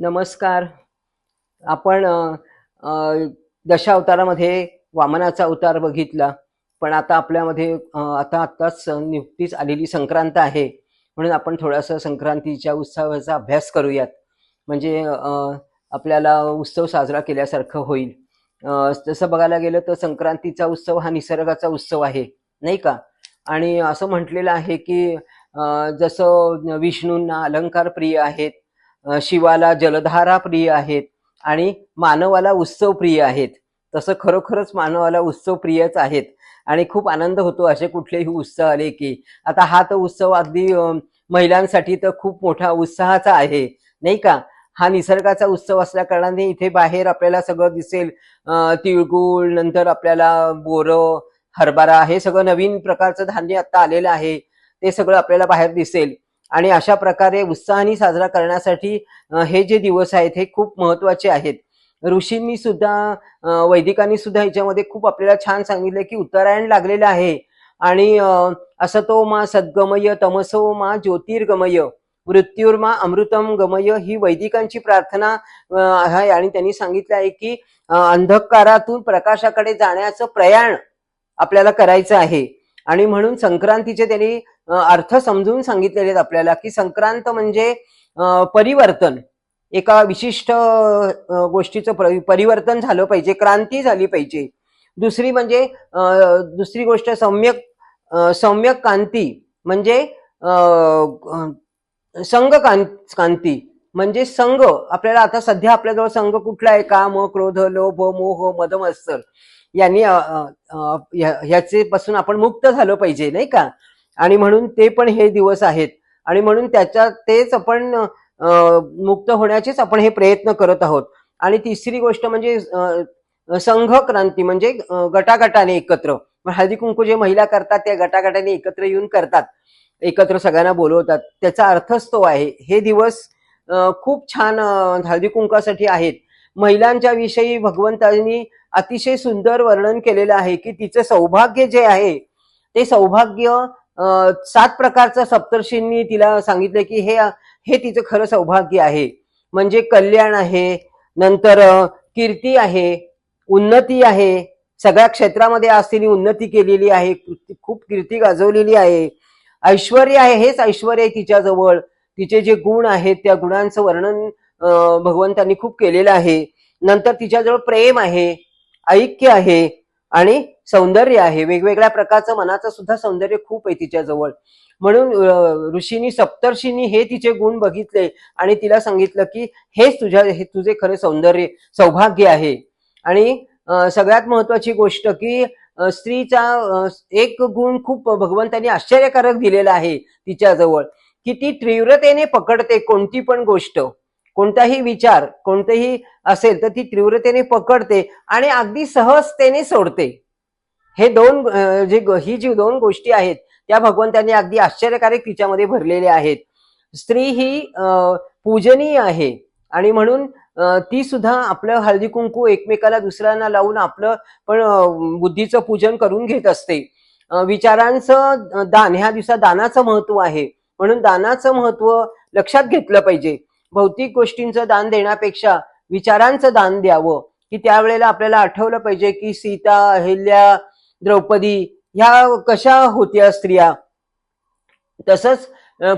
नमस्कार. आपण दशावतारामध्ये वामनाचा अवतार बघितला पण आता आपल्यामध्ये आता आत्ताच नुकतीच आलेली संक्रांत आहे म्हणून आपण थोडासा संक्रांतीच्या उत्सवाचा अभ्यास करूयात. म्हणजे आपल्याला उत्सव साजरा केल्यासारखं होईल. तसं बघायला गेलं तर संक्रांतीचा उत्सव हा निसर्गाचा उत्सव आहे नाही का? आणि असं म्हटलेलं आहे की जसं विष्णूंना अलंकार प्रिय आहेत शिवाला जलधारा प्रिय आहेत आणि मानवाला उत्सव प्रिय आहेत. तसं खरोखरच मानवाला उत्सव प्रियच आहेत. आणि खूप आनंद होतो असे कुठलेही उत्सव आले की. आता हा तर उत्सव अगदी महिलांसाठी तर खूप मोठा उत्साहाचा आहे. नाही का? हा निसर्गाचा उत्सव असल्या कारणाने इथे बाहेर आपल्याला सगळं दिसेल. तिळगुळ नंतर आपल्याला बोरं हरभरा हे सगळं नवीन प्रकारचं धान्य आता आलेलं आहे. ते सगळं आपल्याला बाहेर दिसेल. आणि अशा प्रकारे उत्साहाने साजरा करण्यासाठी हे जे दिवस आहेत हे खूप महत्त्वाचे आहेत. ऋषींनी सुद्धा वैदिकांनी सुद्धा याच्यामध्ये खूप आपल्याला छान सांगितलं की उत्तरायण लागलेलं आहे. आणि असं असतो मा सद्गमय तमसो मा ज्योतिर्गमय मृत्युर्मा अमृतम गमय ही वैदिकांची प्रार्थना आहे. आणि त्यांनी सांगितलं आहे की अंधकारातून प्रकाशाकडे जाण्याचं प्रयाण आपल्याला करायचं आहे. आणि म्हणून संक्रांतीचे त्यांनी अर्थ समजून सांगितलेले आहेत आपल्याला की संक्रांत म्हणजे परिवर्तन. एका विशिष्ट गोष्टीचं परिवर्तन झालं पाहिजे क्रांती झाली पाहिजे. दुसरी म्हणजे दुसरी गोष्ट सम्यक सम्यक कांती म्हणजे संघ कांती म्हणजे संघ. आपल्याला आता सध्या आपल्याजवळ संघ कुठला आहे? काम क्रोध लोभ मोह मदमस्तर यांनी ह्याचे पासून आपण मुक्त झालं पाहिजे नाही का? आणि म्हणून ते पण हे दिवस आहेत. आणि म्हणून त्याच्यात तेच आपण मुक्त होण्याचेच आपण हे प्रयत्न करत आहोत. आणि तिसरी गोष्ट म्हणजे संघ क्रांती म्हणजे गटागटाने एकत्र. हळदी कुंकू जे महिला करतात त्या गटागटाने एकत्र येऊन करतात. एकत्र सगळ्यांना बोलवतात. त्याचा अर्थच तो आहे हे दिवस खूप छान हळदी कुंकासाठी आहेत. महिलांच्या विषयी भगवंतांनी अतिशय सुंदर वर्णन केलेलं आहे की तिचं सौभाग्य जे आहे ते सौभाग्य सात प्रकारचं सप्तर्षींनी तिला सांगितलं की हे हे तिचं खरं सौभाग्य आहे. म्हणजे कल्याण आहे नंतर कीर्ती आहे उन्नती आहे. सगळ्या क्षेत्रामध्ये आज तिने उन्नती केलेली आहे खूप कीर्ती गाजवलेली आहे. ऐश्वर आहे हेच ऐश्वर आहे तिच्याजवळ. तिचे जे गुण आहेत त्या गुणांचं वर्णन भगवंतांनी खूप केलेलं आहे. नंतर तिच्याजवळ प्रेम आहे ऐक्य आहे आणि सौंदर्य आहे. वेगवेगळ्या प्रकारचं मनाचं सुद्धा सौंदर्य खूप आहे तिच्याजवळ म्हणून ऋषीनी ऋषींनी सप्तर्षींनी हे तिचे गुण बघितले आणि तिला सांगितलं की हेच तुझ्या हे तुझे खरे सौंदर्य सौभाग्य आहे. आणि सगळ्यात महत्वाची गोष्ट की स्त्रीचा एक गुण खूप भगवंतांनी आश्चर्यकारक दिलेला आहे तिच्याजवळ की ती तीव्रतेने पकडते कोणती पण गोष्ट. कोणताही विचार कोणतेही असेल तर ती तीव्रतेने पकडते आणि अगदी सहजतेने सोडते. हे दोन जे ही जी दोन गोष्टी आहेत त्या भगवंतांनी अगदी आश्चर्यकारक तिच्यामध्ये भरलेल्या आहेत. स्त्री ही पूजनीय आहे आणि म्हणून ती सुद्धा आपलं हळदी कुंकू एकमेकाला दुसऱ्यांना लावून आपलं पण बुद्धीचं पूजन करून घेत असते. विचारांचं दान ह्या दिवसात दानाचं महत्त्व आहे. म्हणून दानाचं महत्त्व लक्षात घेतलं पाहिजे. भौतिक गोष्टींचं दान देण्यापेक्षा विचारांचं दान द्यावं की त्यावेळेला आपल्याला आठवलं पाहिजे की सीता अहिल्या द्रौपदी ह्या कशा होत्या स्त्रिया? तसंच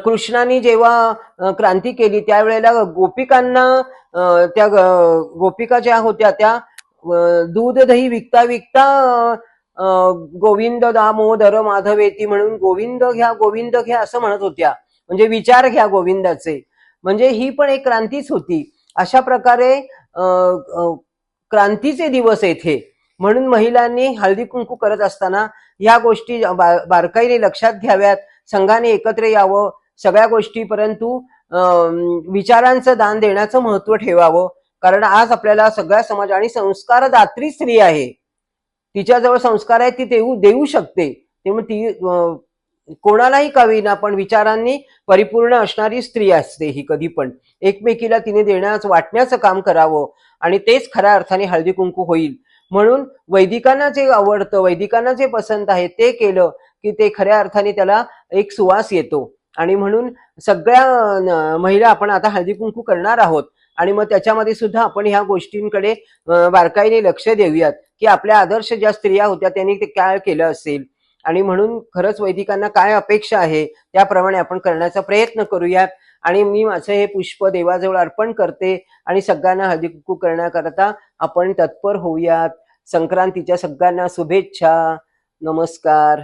कृष्णाने जेव्हा क्रांती केली त्यावेळेला गोपिकांना त्या गोपिका ज्या होत्या त्या दूध दही विकता विकता गोविंद दामोदर माधवेती म्हणून गोविंद घ्या गोविंद घ्या असं म्हणत होत्या. म्हणजे विचार घ्या गोविंदाचे. म्हणजे ही पण एक क्रांतीच होती. अशा प्रकारे क्रांतीचे दिवस येथे म्हणून महिलांनी हळदी कुंकू करत असताना या गोष्टी बारकाईने लक्षात घ्याव्यात. संघाने एकत्र यावं. सगळ्या गोष्टी परंतु अं, विचारांचं दान देण्याचं महत्त्व ठेवावं. कारण आज आपल्याला सगळ्या समाज आणि संस्कारदात्री स्त्री आहे. तिच्याजवळ संस्कार आहे ती देऊ देऊ शकते. त्यामुळे ती कोणालाही कवीना पण विचारांनी परिपूर्ण असणारी स्त्री असते ही कधी पण. एकमेकीला तिने देण्याचं वाटण्याचं काम करावं. आणि तेच खऱ्या अर्थाने हळदी कुंकू होईल. म्हणून वैदिकांना जे आवडतं वैदिकांना जे पसंत आहे ते केलं की ते खऱ्या अर्थाने त्याला एक सुवास येतो. आणि म्हणून सगळ्या न- महिला आपण आता हळदी कुंकू करणार आहोत. आणि मग त्याच्यामध्ये सुद्धा आपण ह्या गोष्टींकडे बारकाईने लक्ष देऊयात की आपल्या आदर्श ज्या स्त्रिया होत्या त्यांनी ते काय केलं असेल? आणि म्हणून खरंच वैदिकांना काय अपेक्षा आहे त्याप्रमाणे आपण करण्याचा प्रयत्न करूयात. आणि मी माझं हे पुष्प देवाजवळ अर्पण करते आणि सगळ्यांना हळदीकुंकू करण्याकरता आपण तत्पर होऊयात. संक्रांतीच्या सगळ्यांना शुभेच्छा. नमस्कार.